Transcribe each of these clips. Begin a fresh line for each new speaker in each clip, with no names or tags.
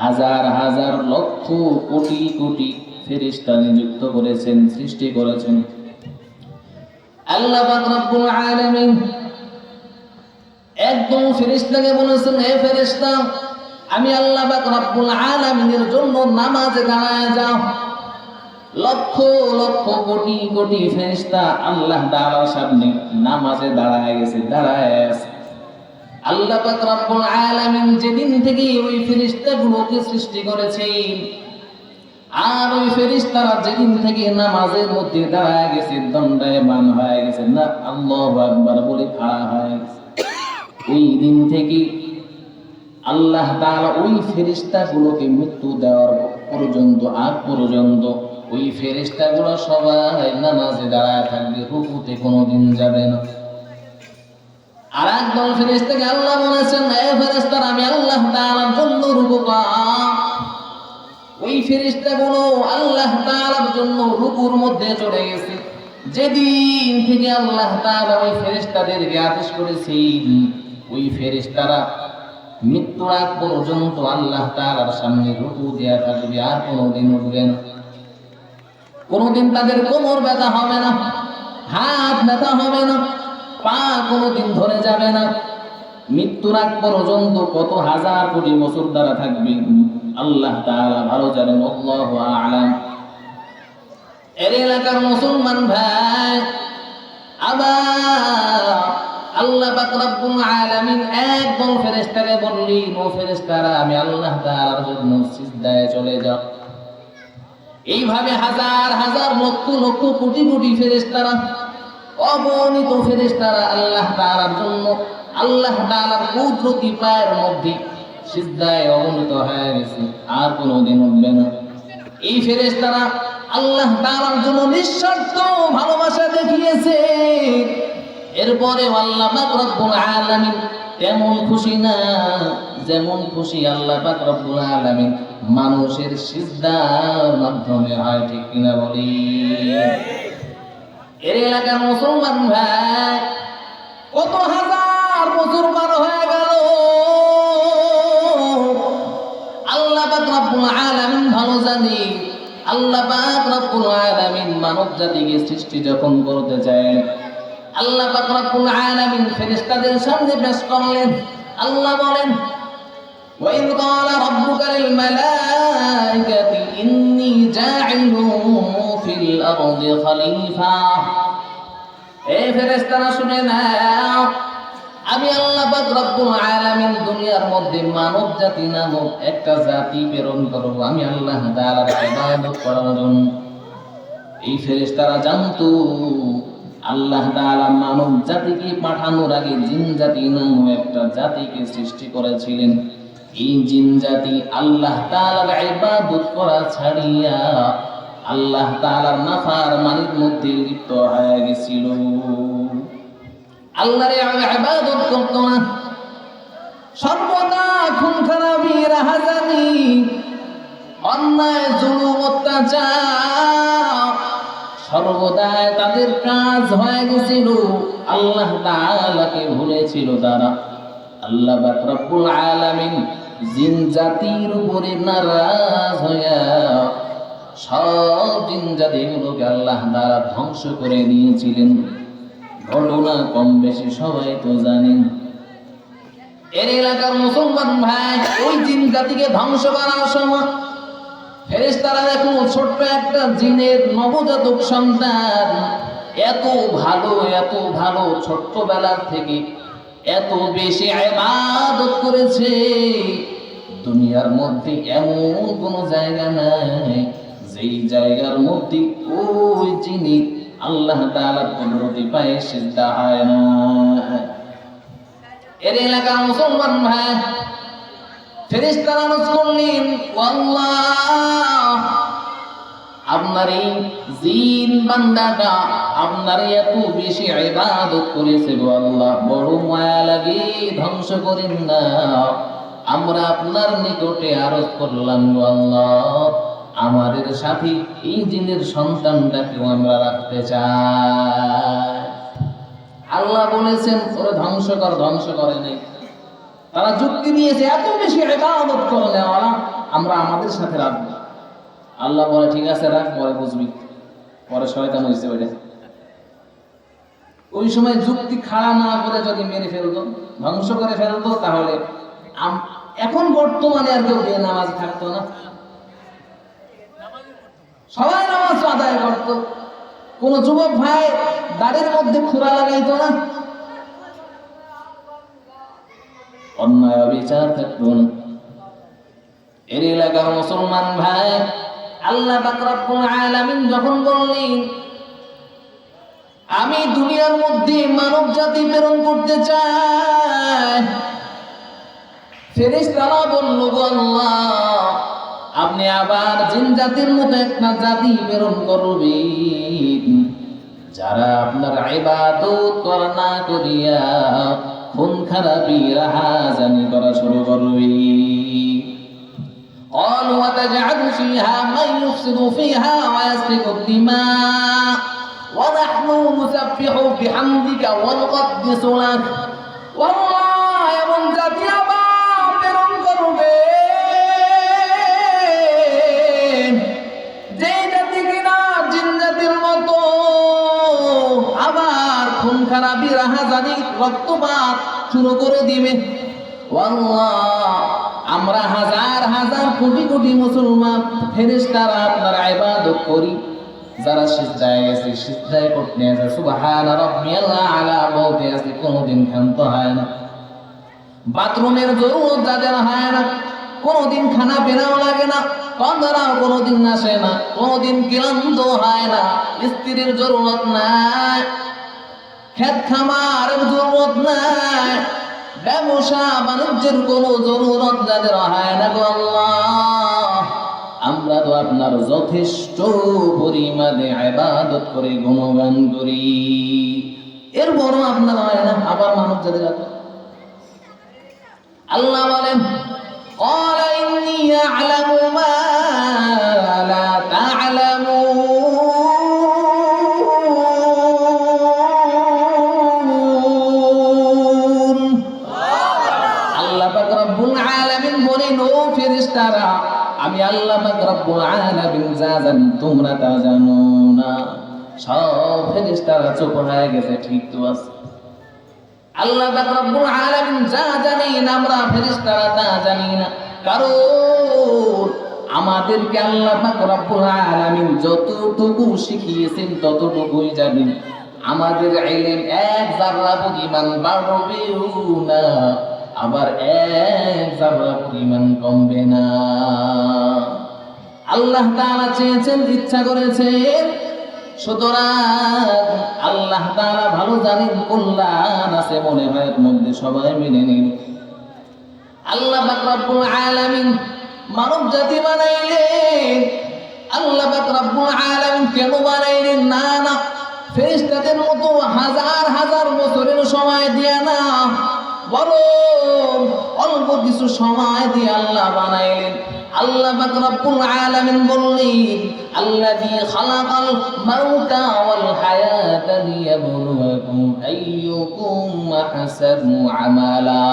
হাজার হাজার লক্ষ, কোটি কোটি ফেরেশতা নিযুক্ত করেছেন, সৃষ্টি করেছেন। আল্লাহ রব্বুল আলামিন একদম বলেছেন, হে আমি আল্লাহ রব্বুল আলামিনের জন্য নামাজে দাঁড়ায় যাও। লক্ষ লক্ষ, কোটি কোটি ফেরেশতা আল্লাহ তাআলার সামনে নামাজে দাঁড়ায় গেছে, দাঁড়ায় আছে। আল্লাহ পাক রব্বুল আলামিন যেদিন থেকে ওই ফেরেশতাগুলোকে সৃষ্টি করেছেন, আর ওই ফেরেশতারা যেদিন থেকে নামাজের মধ্যে দাঁড়ায় গেছে দণ্ডায়মান হয়ে গেছে, না, আল্লাহু আকবার বলে খাড়া হয়ে গেছে। ওই দিন থেকে আল্লাহ তাআলা ওই ফেরেশতাগুলোকে মৃত্যু দেওয়ার পর্যন্ত, আগ পর্যন্ত ওই ফেরেশতাগুলো সবাই নামাজে দাঁড়ায় থাকবে, রুকুতে কোনোদিন যাবে না। আর একদল ফেরেশতাকে আল্লাহ বলেছেন, এ ফেরেশতারা, আমি আল্লাহ তাআলার জন্য রুকু ওই ফেরেশতাগুলো আল্লাহ তাআলার জন্য রুকুর মধ্যে চলে গেছে। যেদিন থেকে আল্লাহ তাআলা ওই ফেরেশতাদেরকে আদেশ করেছেন, ওই ফেরেশতারা মৃত্যুর আগ পর্যন্ত আল্লাহ তাআলার সামনে রুকু দেয়া থাকবে, আর কোনোদিন উঠবে না। কোনোদিন তাদের কোমর ব্যথা হবে না, হাত ব্যথা হবে না। পা কোনোদিন ধরে যাবে না। মৃত্যুর আগ পর্যন্ত কত হাজার কোটি বছর দ্বারা থাকবে। আল্লাহ তাআলা ভালো জানেন, আল্লাহু আলাম। এর এলাকার মুসলমান ভাই আবার আল্লাহ পাক আলামিন একদল ফেরেশতাকে বললেন ও ফেরেশতারা, আমি আল্লাহ তাআলার জন্য সিজদায় চলে যাও। এইভাবে হাজার হাজার, লক্ষ লক্ষ, কোটি কোটি ফেরেশতারা অগণিত ফেরেশতারা আল্লাহ তাআলার জন্য, আল্লাহ তাআলার কুদরতি পায়ের মধ্যে সিজদায় অবনত হয়ে গেছে। আর কোনোদিন উঠবে না। এই ফেরেশতারা আল্লাহ তাআলার জন্য নিঃস্বার্থ ভালোবাসা দেখিয়েছে। এরপরে আল্লাহ পাক রব্বুল আলামিন তেমন খুশি না, যেমন খুশি আল্লাহ পাক রব্বুল আলামিন মানুষের সিজদার মাধ্যমে হয়, ঠিক কিনা বলি? এর এলাকার মুসলমান ভাই কত হাজার বছর পার হয়ে গেল আল্লাহ পাক রব্বুল আলামিন ভালো জানি আল্লাহ পাক রব্বুল আলামিন মানব জাতিকে সৃষ্টি যখন করতে চায় আল্লাহ পাক রব্বুল আলামিন ফেরেশতাদের সামনে পেশ করলেন আল্লাহ বলেন وإذ قال ربك للملائكة إني جاعل ফিল আরদি খলিফা। ফেরেশতারা শুনে নাও, আমি আল্লাহ পাক রব্বুল আলামিন দুনিয়ার মধ্যে মানব জাতি নামক একটা জাতি প্রেরণ করব। আমি আল্লাহ তাআলার ইবাদত করার জন্য। এই ফেরেশতারা জানতো, আল্লাহ তাআলা মানব জাতিকে পাঠানোর আগে জিন জাতি নামক একটা জাতিকে সৃষ্টি করেছিলেন। এই জিন জাতি আল্লাহ তাআলার ইবাদত করা ছাড়িয়া আল্লাহ তাআলার নাফার মানির মধ্যে লিপ্ত হয়ে গেছিল। আল্লাহর ইবাদত করত না। সর্বদা খুন খারাপি রাহাজানি অন্যায়, জুলুম, অত্যাচার সর্বদাই তাদের কাজ হয়ে গেছিল। আল্লাহ তাআলাকে ভুলেছিল তারা আল্লাহ রব্বুল আলামিন জিন জাতির উপরে নারাজ হইয়া সব জিন জাতিগুলোকে আল্লাহ তাআলা ধ্বংস করে ঘটনা কম বেশি সবাই তো জানেন এর এলাকার মুসলমান ভাই, ওই জিন জাতিকে ধ্বংস করার সময় ফেরেশতারা দেখুন ছোট্ট একটা জিনের নবজাতক সন্তান, এত ভালো এত ভালো, ছোট্টবেলার থেকে এত বেশি ইবাদত করেছে। দুনিয়ার মধ্যে এমন কোন জায়গা নাই। যেই জায়গার মধ্যে ওই যিনি আল্লাহ কুদরতি পায়ে সিজদা হয় না। এর এলাকার মুসলমান ভাই, ফেরেশতারা আল্লাহ আপনার এই জিন বান্দাটা আপনার এত বেশি ইবাদত করেছে গো আল্লাহ, বড় মায়া লাগে, ধ্বংস করেন না। আমরা আপনার নিকটে আরজ করলাম গো আল্লাহ। আমাদের সাথে এই জিনের সন্তানটাকেও আমরা রাখতে চাই। আল্লাহ বলেছেন, ওরা ধ্বংস কর, ধ্বংস করে নেই তারা যুক্তি দিয়েছে, এত বেশি করলে ওরা আমরা আমাদের সাথে রাখব। আল্লাহ বলে, ঠিক আছে, রাখ, পরে বুঝবি। পরে শয়তান হয়েছে ওইটা। ওই সময় যুক্তি খাড়া না করে যদি মেরে ফেলতো, ধ্বংস করে ফেলতো, তাহলে এখন বর্তমানে আর কেউ নামাজ থাকতো না। সবাই নামাজ আদায় করত। কোন যুবক ভাই দাড়ির মধ্যে খুরা লাগাইতো না? অন্যায় অবিচার থাকতো এর এলাকার মুসলমান ভাই আল্লাহ আলামিন যখন বললেন, আমি দুনিয়ার মধ্যে মানব জাতি প্রেরণ করতে চাই। ফেরেশতারা বলল আল্লাহ আপনি আবার জিন জাতির মতো একটা জাতি প্রেরণ করবেন যারা আপনার ইবাদত করা না করিয়া খুন খারাপি রাহাজানি করা শুরু করবে قالوا وتجعل فيها من يفسد فيها ويسفك الدماء ونحن نسبح بحمدك ونقدس لك والله এমন জাতি খারাপি রাহাজানি রক্তপাত শুরু করে দিবে। আমরা হাজার হাজার কোটি কোটি মুসলমান ফেরেশতারা আপনার ইবাদত করি। যারা সিজদায় গেছে, সিজদায় করতে আছে সুবহান রাব্বিয়াল আলা বলতে আছে, কোনোদিন ক্ষান্ত হয় না। বাথরুমের জরুরত যাদের হয় না, কোনোদিন খানা পেনাও লাগে না কন্দারাও কোনোদিন আসে না, কোনোদিন ক্লান্ত হয় না, স্ত্রীর জরুরত নাই। খেত খামারের জরুরত নাই ব্যবসা বাণিজ্যের কোনো জরুরত যাদের হয় না গো আল্লাহ আমরা তো আপনার যথেষ্ট পরিমাণে ইবাদত করে গুণগান করি এর বড় আপনার হয় না আবার মানব জাতির এত আল্লাহ বলেন قال إني أعلم ما আমি আল্লাহ রব্বুল আলামিন যা জানি তোমরা তা জানো না। সব ফেরেশতারা চুপ হয়ে গেছে, ঠিক তো আছে। আল্লাহ রব্বুল আলামিন যা জানেন আমরা ফেরেশতারা তা জানি না। কারণ আমাদেরকে আল্লাহ রব্বুল আলামিন যতটুকু শিখিয়েছেন, ততটুকুই জানেন। আমাদের ইলম এক জাররা পরিমাণ বাড়বেও না। আবার এক জাররা পরিমাণ কমবে না। আল্লাহ তাআলা চেয়েছেন, ইচ্ছা করেছেন। সুতরাং আল্লাহ তাআলা ভালো জানেন, কল্যাণ আছে মনে হয় মধ্যে সবাই মেনে নিন আল্লাহ রব্বুল আলামিন মানব জাতি বানাইলেন। আল্লাহ রব্বুল আলামিন কেন বানাইলেন না না। ফেরেশতাদের মতো হাজার হাজার বছরের সময় দিয়া না। বরং অল্প কিছু সময় দিয়ে আল্লাহ বানাইলেন। আল্লাহ পাক রব্বুল আলামিন বললেন, আল্লাযী খালাকাল মাউতা ওয়াল হায়াতা লিয়াবলুয়াকুম আইয়ুকুম আহসানু আমালা।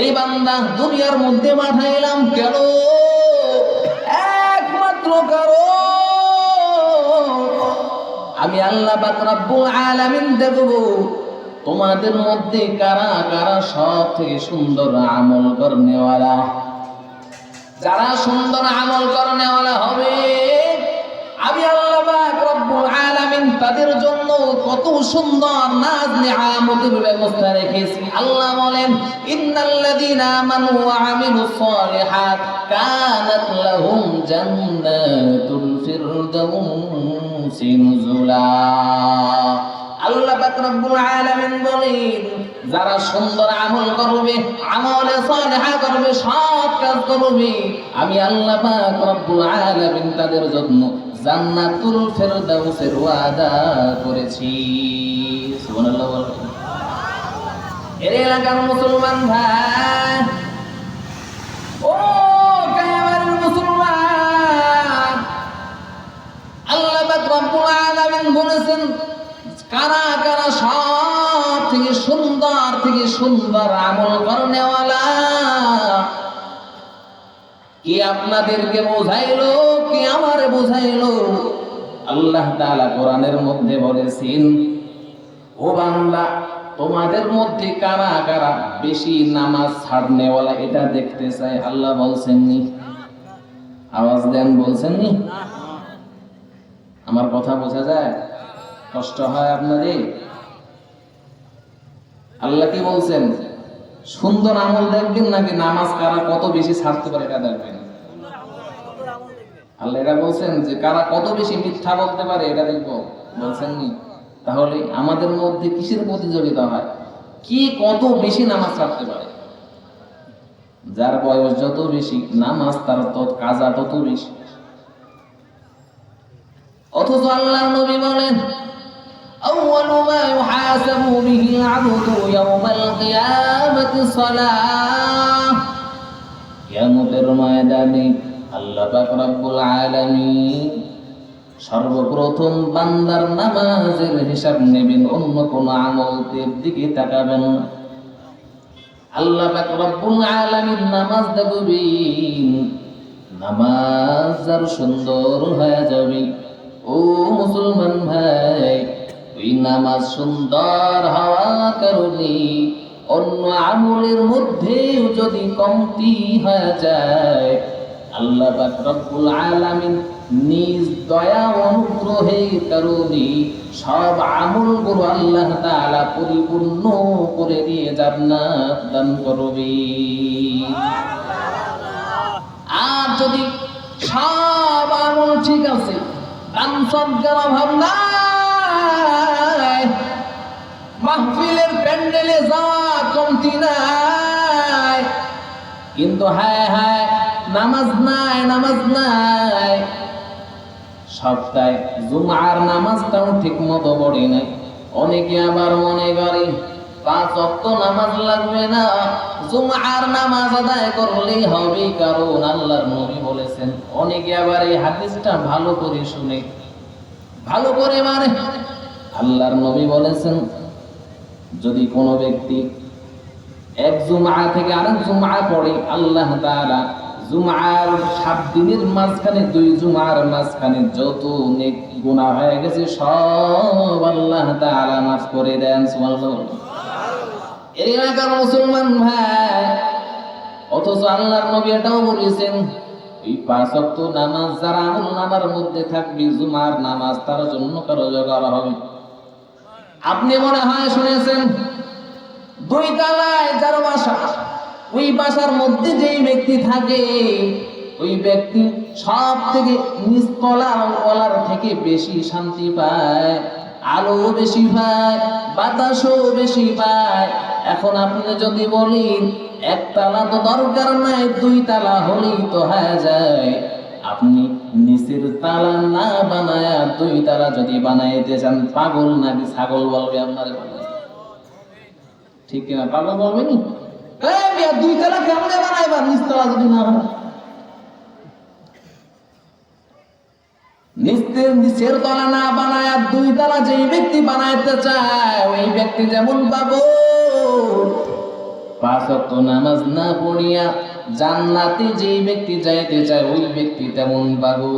এই বান্দা, দুনিয়ার মধ্যে পাঠাইলাম কেন? একমাত্র কারণ আমি আল্লাহ পাক রব্বুল আলামিন দেখব। তোমাদের মধ্যে কারা কারা সব থেকে সুন্দর আমল করনেওয়ালা? যারা সুন্দর আমল করনেওয়ালা হবে, আমি আল্লাহ রব্বুল আলামিন তাদের জন্য কত সুন্দর নাজ নিয়ামতের ব্যবস্থা রেখেছি। আল্লাহ বলেন, ইন্নাল্লাযীনা আমানু ওয়া আমিলুস সালিহাত কানাত লাহুম জান্নাতুল ফিরদাউসি নুজুলা। আল্লাহ পাক রব্বুল আলামিন বলেন, যারা সুন্দর আমল করবে, আমলে সালেহা করবে সৎ কাজ করবে, আমি আল্লাহ পাক রব্বুল আলামিন তাদের জন্য জান্নাতুল ফেরদাউসের ওয়াদা করেছি। সুবহানাল্লাহ বলবেন এর এলাকার মুসলমান ভাই, ও কায়াবাড়ির মুসলমান, আল্লাহ পাক রব্বুল আলামিন বলেছেন কারা কারা সব থেকে সুন্দর থেকে সুন্দর আমল করনেওয়ালা? কি আপনাদেরকে বোঝাইলো, কি আমারে বোঝাইলো? আল্লাহ তাআলা কোরআনের মধ্যে বলেছেন, ও বান্দা, তোমাদের মধ্যে কারা কারা বেশি নামাজ ছাড়নেওয়ালা এটা দেখতে চাই আল্লাহ বলছেন নি আওয়াজ দেন বলছেন নি আমার কথা বোঝা যায়? কষ্ট হয় আপনাদের? আল্লাহ কি বলছেন? সুন্দর আমল দেখবেন নাকি নামাজ কারা কত বেশি ছাড়তে পারে এটা দেখবেন? আল্লাহ এটা বলছেন যে কারা কত বেশি মিথ্যা বলতে পারে এটা দেখব। বলছেন নি? তাহলে আমাদের মধ্যে কিসের প্রতিযোগিতা হয়? কি কত বেশি নামাজ ছাড়তে পারে? যার বয়স যত বেশি নামাজ, তার তত কাজা তত বেশি। অথচ আল্লাহ নবী বলেন أول ما يحاسب به العبد يوم القيامة الصلاة কিয়ামতের ময়দানে আল্লাহ পাক রব্বুল আলামিন সর্বপ্রথম বান্দার নামাজের হিসাব নেবেন অন্য কোন আমলের দিকে তাকাবেন না আল্লাহ পাক রব্বুল আলামিন নামাজ দেখবেন নামাজ যার সুন্দর হয়ে যাবে ও মুসলমান ভাই নামাজ সুন্দর হওয়ার কারণে অন্য আমলের মধ্যেও যদি কমতি হয়ে যায়, আল্লাহ রব্বুল আলামিন নিজ দয়া ও অনুগ্রহের কারণে সব আমলগুলো আল্লাহ তাআলা পরিপূর্ণ করে দিয়ে জান্নাত দান করবে। আর যদি সব আমল ঠিক আছে, দান সজ্ঞার অভাব নাই মাহফিলের প্যান্ডেলে যাওয়া কমতি নাই। কিন্তু হায় হায়, নামাজ নাই নামাজ নাই। সপ্তাহে জুমার নামাজটাও ঠিক মতো পড়ি নাই। অনেকে আবার মনে করে, পাঁচ অক্ত নামাজ লাগবে না, জুমার নামাজ আদায় করলেই হবে, কারণ আল্লাহর নবী বলেছেন। অনেকে আবার এই হাদিসটা ভালো করে শুনে। ভালো করে মানে আল্লাহর নবী বলেছেন যদি কোনো ব্যক্তি এক জুমা থেকে আরেক জুমা পড়ে, আল্লাহ তাআলা জুমার সাত দিনের মাঝখানে, দুই জুমার মাঝখানে যত নেক গুনাহ হয়ে গেছে, সব আল্লাহ তাআলা মাফ করে দেন এলাকার মুসলমান ভাই, অথচ আল্লাহর নবী এটাও বলেছেন, এই পাঁচ নামাজ যারা আমল নামার মধ্যে থাকবে জুমার নামাজ তার জন্য কারও জোগাড় হবে। আপনি মনে হয় শুনেছেন, দুই তালায় যার বাসা। ওই বাসার মধ্যে যেই ব্যক্তি থাকে, ওই ব্যক্তি সব থেকে নিস্তলার থেকে বেশি শান্তি পায় আলো বেশি পায়, বাতাসও বেশি পায়। এখন আপনি যদি বলেন একতলা তো দরকার নাই, দুই তালা হলেই তো হয়ে যায়। আপনি নিচের তালা না বানায়া দুই তালা যদি বানাইতে চান, পাগল নাকি ছাগল বলবে আপনারে ঠিক কিনা পাগল বলবে নি? দুই তালা কেমনে বানাইবা? যদি না হয় নিচের তলা না বানায় দুই তলা যেই ব্যক্তি বানাইতে চায়, ওই ব্যক্তি যেমন পাবো পাঁচ নামাজ না পড়িয়া জান্নাতে যেই ব্যক্তি যাইতে চায় ওই ব্যক্তি তেমন পাগল